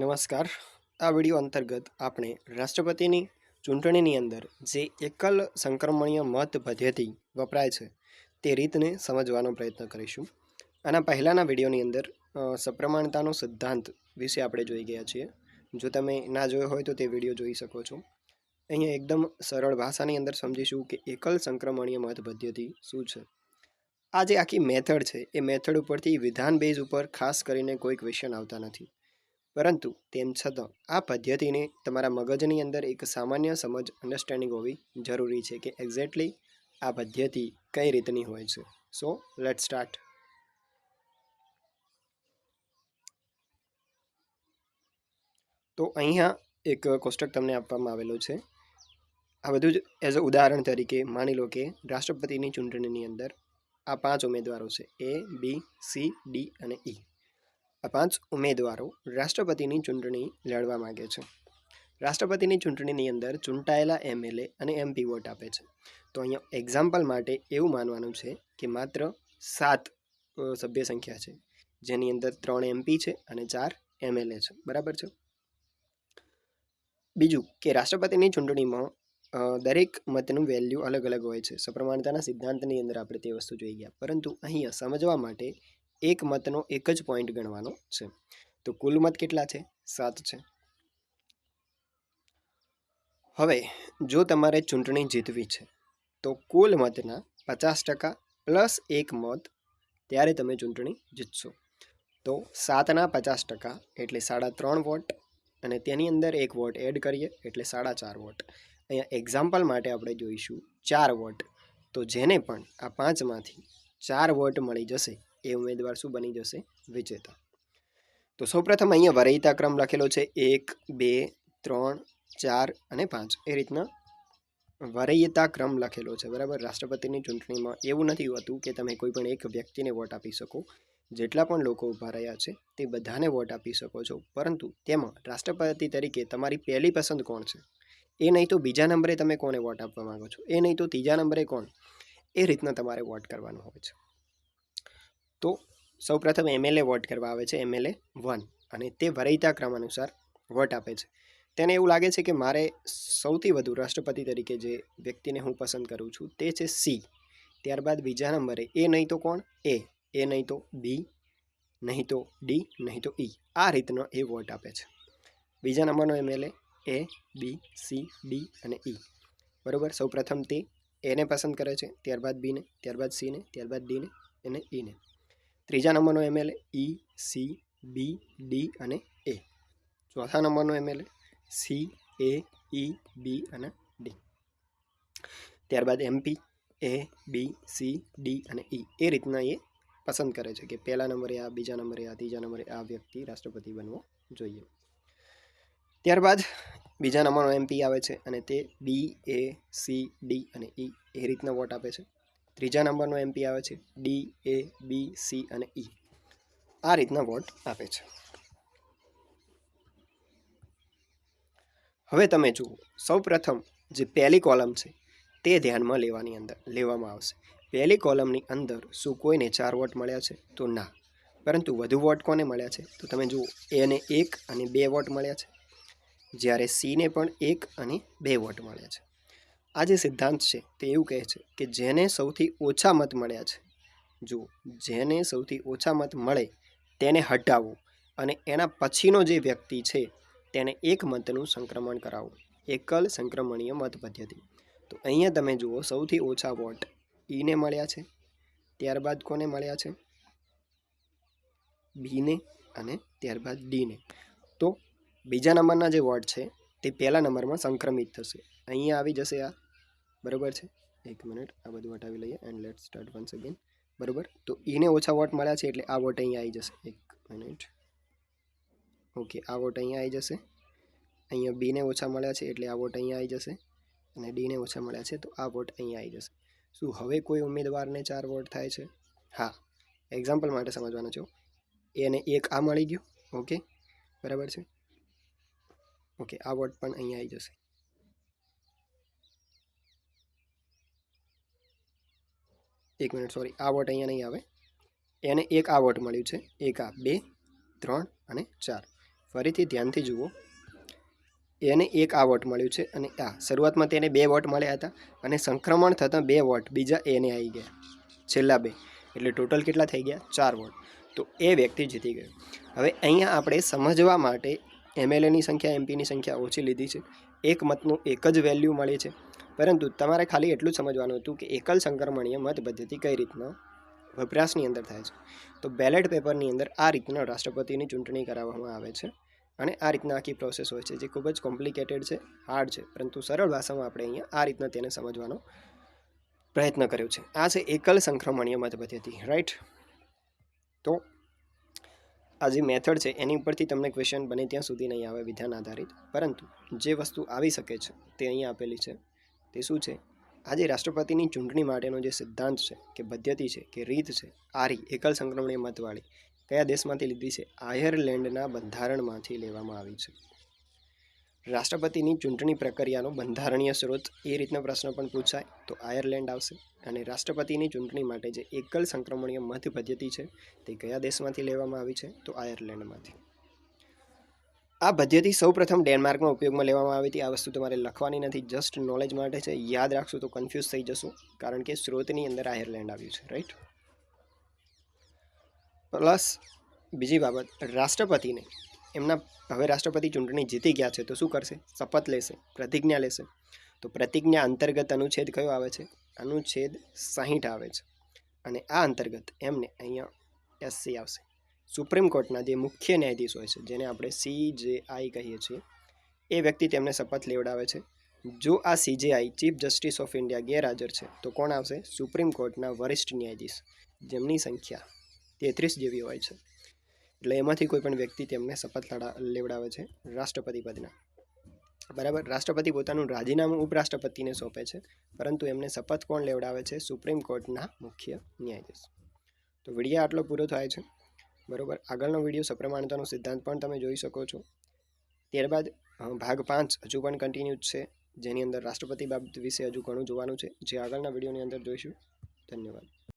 નમસ્કાર. આ વીડિયો અંતર્ગત આપણે રાષ્ટ્રપતિની ચૂંટણીની અંદર જે એકલ સંક્રમણીય મત પદ્ધતિ વપરાય છે તે રીતને સમજવાનો પ્રયત્ન કરીશું. આના પહેલાંના વિડીયોની અંદર સપ્રમાણતાનો સિદ્ધાંત વિશે આપણે જોઈ ગયા છીએ. જો તમે ના જોયો હોય તો તે વીડિયો જોઈ શકો છો. અહીંયા એકદમ સરળ ભાષાની અંદર સમજીશું કે એકલ સંક્રમણીય મત પદ્ધતિ શું છે. આ જે આખી મેથડ છે, એ મેથડ ઉપરથી વિધાન બેઝ ઉપર ખાસ કરીને કોઈ ક્વેશ્ચન આવતા નથી. પરંતુ તેમ છતાં, આ પદ્ધતિને તમારા મગજની અંદર એક સામાન્ય સમજ અન્ડરસ્ટેન્ડિંગ હોવી જરૂરી છે કે એક્ઝેક્ટલી આ પદ્ધતિ કઈ રીતની હોય છે. સો લેટ સ્ટાર્ટ તો અહીંયા એક કોષ્ટક તમને આપવામાં આવેલું છે. આ બધું જ એઝ અ ઉદાહરણ તરીકે માની લો કે રાષ્ટ્રપતિની ચૂંટણીની અંદર આ પાંચ ઉમેદવારો છે એ બી સી ડી અને ઈ આ પાંચ ઉમેદવારો રાષ્ટ્રપતિની ચૂંટણી લડવા માગે છે. રાષ્ટ્રપતિની ચૂંટણીની અંદર ચૂંટાયેલા એમએલએ અને એમપી વોટ આપે છે. તો અહીંયા એક્ઝામ્પલ માટે એવું માનવાનું છે કે માત્ર સાત સભ્ય સંખ્યા છે. જેની અંદર ત્રણ એમપી છે અને ચાર એમએલએ છે. બરાબર છે? બીજું કે રાષ્ટ્રપતિની ચૂંટણીમાં દરેક મતનું વેલ્યુ અલગ અલગ હોય છે. સપ્રમાણતાના સિદ્ધાંતની અંદર આપણે તે વસ્તુ જોઈ ગયા. પરંતુ અહીંયા સમજવા માટે એક મતનો એક જ પોઈન્ટ ગણવાનો છે. તો કુલ મત કેટલા છે? સાત છે. હવે જો તમારે ચૂંટણી જીતવી છે, તો કુલ મતના પચાસ ટકા પ્લસ એક મત ત્યારે તમે ચૂંટણી જીતશો. તો સાતના પચાસ ટકા એટલે સાડા ત્રણ વોટ અને તેની અંદર એક વોટ એડ કરીએ એટલે સાડા ચાર વોટ. અહીંયા એક્ઝામ્પલ માટે આપણે જોઈશું ચાર વોટ. તો જેને પણ આ પાંચમાંથી ચાર વોટ મળી જશે એ ઉમેદવાર શું બની જશે? વિજેતા. તો સૌપ્રથમ અહીંયા વરહિતા ક્રમ લખેલો છે. એક, બે, ત્રણ, ચાર અને પાંચ. એ રીતના વરયતા ક્રમ લખેલો છે. બરાબર? રાષ્ટ્રપતિની ચૂંટણીમાં એવું નથી હોતું કે તમે કોઈ પણ એક વ્યક્તિને વોટ આપી શકો. જેટલા પણ લોકો ઊભા રહ્યા છે, તે બધાને વોટ આપી શકો છો. પરંતુ તેમાં રાષ્ટ્રપતિ તરીકે તમારી પહેલી પસંદ કોણ છે? એ નહીં તો બીજા નંબરે તમે કોને વોટ આપવા માંગો છો? એ નહીં તો ત્રીજા નંબરે કોણ? એ રીતના તમારે વોટ કરવાનો હોય છે. તો સૌપ્રથમ એમએલએ વોટ કરવા આવે છે એમએલએ વન. અને તે વરૈતા ક્રમ અનુસાર વોટ આપે છે. તેને એવું લાગે છે કે મારે સૌથી વધુ રાષ્ટ્રપતિ તરીકે જે વ્યક્તિને હું પસંદ કરું છું તે છે સી. ત્યારબાદ બીજા નંબરે એ નહીં તો કોણ? એ. એ નહીં તો બી. નહીં તો ડી. નહીં તો ઈ. આ રીતનો એ વોટ આપે છે. બીજા નંબરનો MLA A B, C, D અને ઈ. બરાબર? સૌપ્રથમ તે એને પસંદ કરે છે, ત્યારબાદ બીને, ત્યારબાદ સીને, ત્યારબાદ ડીને અને ઈને. ત્રીજા નંબરનો MLA E C B D અને એ ચોથા નંબરનો એમએલએ સી એ ઈ બી અને ડી ત્યારબાદ MP A B C D અને ઈ એ રીતના એ પસંદ કરે છે કે પહેલા નંબરે આ, બીજા નંબરે આ, ત્રીજા નંબરે આ વ્યક્તિ રાષ્ટ્રપતિ બનવો જોઈએ. ત્યારબાદ બીજા નંબરનો એમપી આવે છે અને તે બી એ સી ડી અને ઈ એ રીતના વોટ આપે છે. ત્રીજા નંબરનો એમપી આવે છે. ડી એ બી સી અને ઈ આ રીતના વોટ આપે છે. હવે તમે જુઓ, સૌપ્રથમ જે પહેલી કોલમ છે, તે ધ્યાનમાં લેવાની અંદર, લેવામાં આવશે. પહેલી કોલમની અંદર શું કોઈને ચાર વોટ મળ્યા છે? તો ના. પરંતુ વધુ વોટ કોને મળ્યા છે? તો તમે જુઓ, એને એક અને બે વોટ મળ્યા છે. જ્યારે સીને પણ એક અને બે વોટ મળ્યા છે. આ જે સિદ્ધાંત છે તે એવું કહે છે કે જેને સૌથી ઓછા મત મળ્યા છે. જુઓ, જેને સૌથી ઓછા મત મળે તેને હટાવવું અને એના પછીનો જે વ્યક્તિ છે તેને એક મતનું સંક્રમણ કરાવવું એકલ સંક્રમણીય મત પદ્ધતિ. તો અહીંયા તમે જુઓ, સૌથી ઓછા વોટ ઈને મળ્યા છે. ત્યારબાદ કોને મળ્યા છે? બીને અને ત્યારબાદ ડીને. તો બીજા નંબરના જે વોટ છે તે પહેલા નંબરમાં સંક્રમિત થશે. અહીંયા આવી જશે આ. બરોબર છે? એક મિનિટ, આ બધું હટાવી લઈએ and let start once again બરાબર? તો એને ઓછા વોટ મળ્યા છે એટલે આ વોટ અહીંયા આવી જશે. એક મિનિટ. ઓકે, આ વોટ અહીંયા આવી જશે. અહીંયા બીને ઓછા મળ્યા છે એટલે આ વોટ અહીંયા આવી જશે. અને ડીને ઓછા મળ્યા છે તો આ વોટ અહીંયા આવી જશે. શું હવે કોઈ ઉમેદવારને ચાર વોટ થાય છે? હા. એક્ઝામ્પલ માટે સમજવાના છો. એને એક આ મળી ગયું. ઓકે? બરાબર છે? ઓકે, આ વોટ પણ અહીંયા આવી જશે. એક મિનિટ સોરી આ વોટ અહીંયા નહીં આવે. એને એક આ વોટ મળ્યું છે. એક, આ, બે, ત્રણ અને ચાર. ફરીથી ધ્યાનથી જુઓ. એને એક આ વોટ મળ્યું છે અને, આ, શરૂઆતમાં તેને બે વોટ મળ્યા હતા અને સંક્રમણ થતાં બે વોટ બીજા એને આવી ગયા. છેલ્લા બે. એટલે ટોટલ કેટલા થઈ ગયા? ચાર વોટ. તો એ વ્યક્તિ જીતી ગયો. હવે અહીંયા આપણે સમજવા માટે એમએલએની સંખ્યા એમપીની સંખ્યા ઓછી લીધી છે. એક મતનું એક જ વેલ્યુ મળે છે. પરંતુ તમારે ખાલી એટલું જ સમજવાનું હતું કે એકલ સંક્રમણીય મત પદ્ધતિ કઈ રીતના વપરાશની અંદર થાય છે. તો બેલેટ પેપરની અંદર આ રીતના રાષ્ટ્રપતિની ચૂંટણી કરાવવામાં આવે છે અને આ રીતના આખી પ્રોસેસ હોય છે જે ખૂબ જ કોમ્પ્લિકેટેડ છે, હાર્ડ છે, પરંતુ સરળ ભાષામાં આપણે અહીંયા આ રીતના તેને સમજવાનો પ્રયત્ન કર્યો છે. આ છે એકલ સંક્રમણીય મત પદ્ધતિ રાઈટ? તો આ જે મેથડ છે એની ઉપરથી તમને ક્વેશ્ચન બને ત્યાં સુધી નહીં આવે વિધાન આધારિત, પરંતુ જે વસ્તુ આવી શકે છે તે અહીં આપેલી છે. તે શું છે? આજે રાષ્ટ્રપતિની ચૂંટણી માટેનો જે સિદ્ધાંત છે કે પદ્ધતિ છે કે રીત છે, આરી, એકલ સંક્રમણીય મતવાળી, કયા દેશમાંથી લીધી છે? આયર્લેન્ડના બંધારણમાંથી લેવામાં આવી છે. રાષ્ટ્રપતિની ચૂંટણી પ્રક્રિયાનો બંધારણીય સ્ત્રોત એ રીતનો પ્રશ્ન પણ પૂછાય, તો આયર્લેન્ડ આવશે. અને રાષ્ટ્રપતિની ચૂંટણી માટે જે એકલ સંક્રમણીય મત પદ્ધતિ છે, તે કયા દેશમાંથી લેવામાં આવી છે? તો આયર્લેન્ડમાંથી. આ પદ્ધતિ સૌપ્રથમ ડેનમાર્કમાં ઉપયોગમાં લેવામાં આવી હતી. આ વસ્તુ તમારે લખવાની નથી જસ્ટ નોલેજ માટે છે. યાદ રાખશો તો કન્ફ્યુઝ થઈ જશો, કારણ કે સ્રોતની અંદર આયર્લેન્ડ આવ્યું છે રાઈટ પ્લસ બીજી બાબત, રાષ્ટ્રપતિને, એમના, હવે રાષ્ટ્રપતિ ચૂંટણી જીતી ગયા છે તો શું કરશે? શપથ લેશે, પ્રતિજ્ઞા લેશે. તો પ્રતિજ્ઞા અંતર્ગત અનુચ્છેદ કયો આવે છે? અનુચ્છેદ સાહીઠ આવે છે. અને આ અંતર્ગત એમને અહીંયા એસસી આવશે. સુપ્રીમ કોર્ટના જે મુખ્ય ન્યાયાધીશ હોય છે, જેને આપણે સી જે કહીએ છીએ, એ વ્યક્તિ તેમને શપથ લેવડાવે છે. જો આ CJI chief justice of India ગેરહાજર છે, તો કોણ આવશે? સુપ્રીમ કોર્ટના વરિષ્ઠ ન્યાયાધીશ. જેમની સંખ્યા તેત્રીસ જેવી હોય છે. એટલે એમાંથી કોઈ પણ વ્યક્તિ તેમને શપથ લેવડાવે છે, રાષ્ટ્રપતિ પદના. બરાબર? રાષ્ટ્રપતિ પોતાનું રાજીનામું ઉપરાષ્ટ્રપતિને સોંપે છે, પરંતુ એમને શપથ કોણ લેવડાવે છે? સુપ્રીમ કોર્ટના મુખ્ય ન્યાયાધીશ. તો વીડિયો આટલો પૂરો થાય છે. બરોબર? આગળનો વીડિયો સપ્રમાણતાનો સિદ્ધાંત પણ તમે જોઈ શકો છો. ત્યારબાદ ભાગ પાંચ હજુ પણ કન્ટિન્યુ છે. જેની અંદર રાષ્ટ્રપતિ બાબત વિશે હજુ ઘણું જોવાનું છે. જે આગળના વિડીયોની અંદર જોઈશું. ધન્યવાદ.